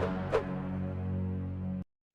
Thank you.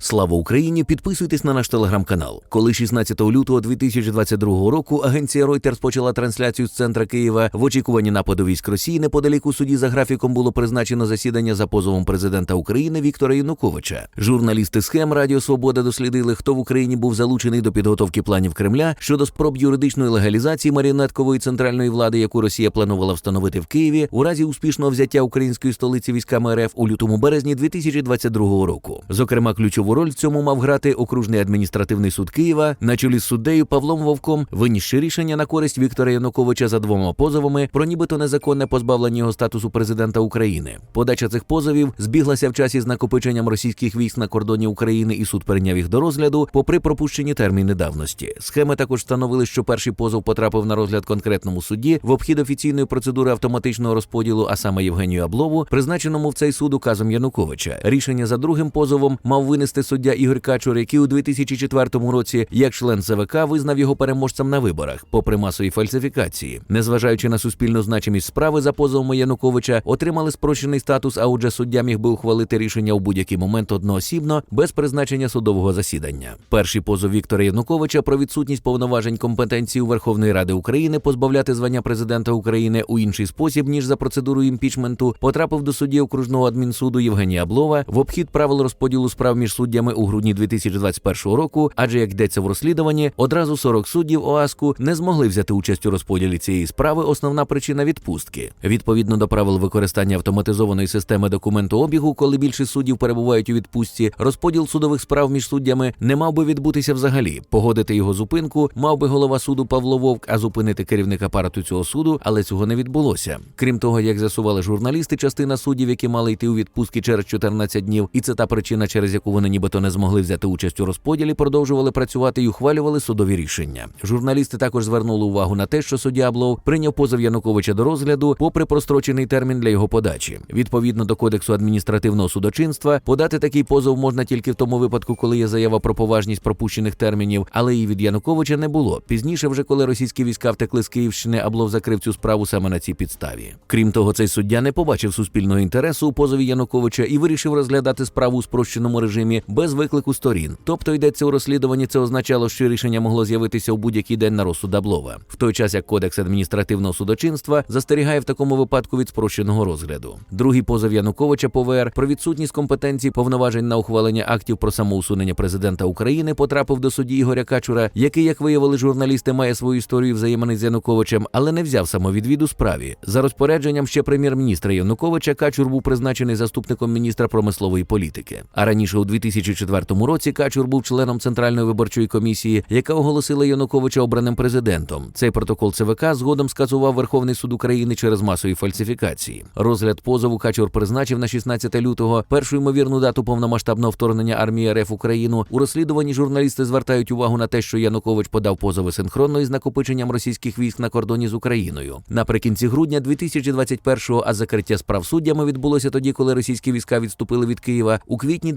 Слава Україні! Підписуйтесь на наш телеграм-канал. Коли 16 лютого 2022 року агенція Reuters почала трансляцію з центра Києва в очікуванні нападу військ Росії, неподалік у суді за графіком було призначено засідання за позовом президента України Віктора Януковича. Журналісти схем Радіо Свобода дослідили, хто в Україні був залучений до підготовки планів Кремля щодо спроб юридичної легалізації маріонеткової центральної влади, яку Росія планувала встановити в Києві у разі успішного взяття української столиці військами РФ у лютому березні 2022 року. Зокрема, ключову роль в цьому мав грати окружний адміністративний суд Києва на чолі з суддею Павлом Вовком, винісши рішення на користь Віктора Януковича за двома позовами про нібито незаконне позбавлення його статусу президента України. Подача цих позовів збіглася в часі з накопиченням російських військ на кордоні України, і суд прийняв їх до розгляду, попри пропущені терміни давності. Схеми також встановили, що перший позов потрапив на розгляд конкретному судді в обхід офіційної процедури автоматичного розподілу, а саме Євгенію Аблову, призначеному в цей суд указом Януковича. Рішення за другим позовом мав винести суддя Ігор Качур, який у 2004 році, як член ЦВК, визнав його переможцем на виборах, попри масові фальсифікації. Незважаючи на суспільну значимість справи за позовом Януковича, отримали спрощений статус, а отже, суддя міг би ухвалити рішення у будь-який момент одноосібно без призначення судового засідання. Перший позов Віктора Януковича про відсутність повноважень компетенції у Верховної Ради України позбавляти звання президента України у інший спосіб ніж за процедурою імпічменту, потрапив до судді окружного адмінсуду Євгенія Аблова в обхід правил розподілу справ між суддями у грудні 2021 року. Адже як йдеться в розслідуванні, одразу 40 суддів ОАСКу не змогли взяти участь у розподілі цієї справи. Основна причина відпустки. Відповідно до правил використання автоматизованої системи документообігу, коли більшість суддів перебувають у відпустці, розподіл судових справ між суддями не мав би відбутися взагалі. Погодити його зупинку мав би голова суду Павло Вовк, а зупинити керівник апарату цього суду, але цього не відбулося. Крім того, як з'ясували журналісти, частина суддів, які мали йти у відпустки через 14 днів, і це та причина, через яку вони нібито не змогли взяти участь у розподілі, продовжували працювати і ухвалювали судові рішення. Журналісти також звернули увагу на те, що суддя Аблов прийняв позов Януковича до розгляду, попри прострочений термін для його подачі. Відповідно до кодексу адміністративного судочинства, подати такий позов можна тільки в тому випадку, коли є заява про поважність пропущених термінів, але і від Януковича не було. Пізніше, вже коли російські війська втекли з Київщини, Аблов закрив цю справу саме на цій підставі. Крім того, цей суддя не побачив суспільного інтересу у позові Януковича і вирішив розглядати справу у спрощеному режимі без виклику сторін. Тобто йдеться у розслідуванні. Це означало, що рішення могло з'явитися у будь-який день на розсуд Аблова. В той час як кодекс адміністративного судочинства застерігає в такому випадку від спрощеного розгляду. Другий позов Януковича ПВР про відсутність компетенції повноважень на ухвалення актів про самоусунення президента України потрапив до судді Ігоря Качура, який, як виявили журналісти, має свою історію взаємини з Януковичем, але не взяв самовідвід у справі. За розпорядженням ще прем'єр-міністра Януковича Качур був призначений заступником міністра промислової політики. А раніше у 2004 році Качур був членом центральної виборчої комісії, яка оголосила Януковича обраним президентом. Цей протокол ЦВК згодом скасував Верховний суд України через масові фальсифікації. Розгляд позову Качур призначив на 16 лютого першу ймовірну дату повномасштабного вторгнення армії РФ Україну. У розслідуванні журналісти звертають увагу на те, що Янукович подав позови синхронно із накопиченням російських військ на кордоні з Україною. Наприкінці грудня 2021-го, а закриття справ суддями відбулося тоді, коли російські війська відступили від Києва у квітні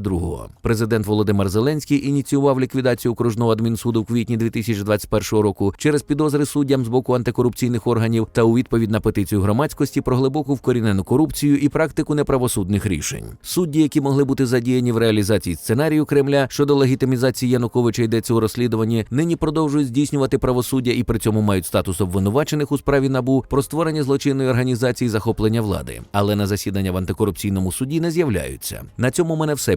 2022-го. Президент Володимир Зеленський ініціював ліквідацію окружного адмінсуду в квітні 2021 року через підозри суддям з боку антикорупційних органів та у відповідь на петицію громадськості про глибоку вкорінену корупцію і практику неправосудних рішень. Судді, які могли бути задіяні в реалізації сценарію Кремля щодо легітимізації Януковича йдеться у розслідуванні, нині продовжують здійснювати правосуддя і при цьому мають статус обвинувачених у справі набу про створення злочинної організації захоплення влади, але на засідання в антикорупційному суді не з'являються. На цьому мене все.